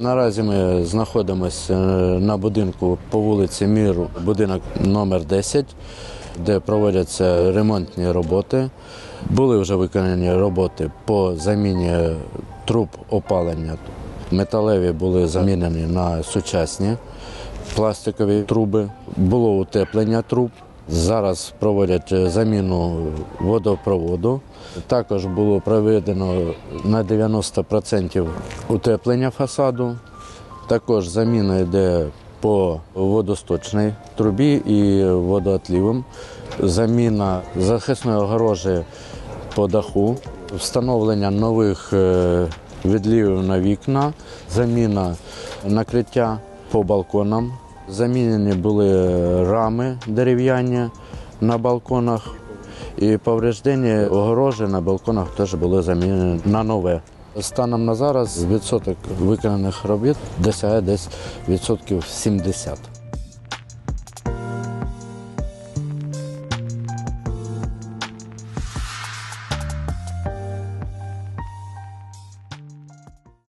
Наразі ми знаходимося на будинку по вулиці Міру, будинок номер 10, де проводяться ремонтні роботи. Були вже виконані роботи по заміні труб опалення. Металеві були замінені на сучасні пластикові труби. Було утеплення труб. Зараз проводять заміну водопроводу. Також було проведено на 90% утеплення фасаду. Також заміна йде по водосточній трубі і водоотлівам. Заміна захисної огорожі по даху, встановлення нових е, відлівів на вікна, заміна накриття по балконам. Замінені були рами дерев'яні на балконах. І повреждені огорожі на балконах теж були замінені на нове. Станом на зараз відсоток виконаних робіт досягає десь відсотків 70.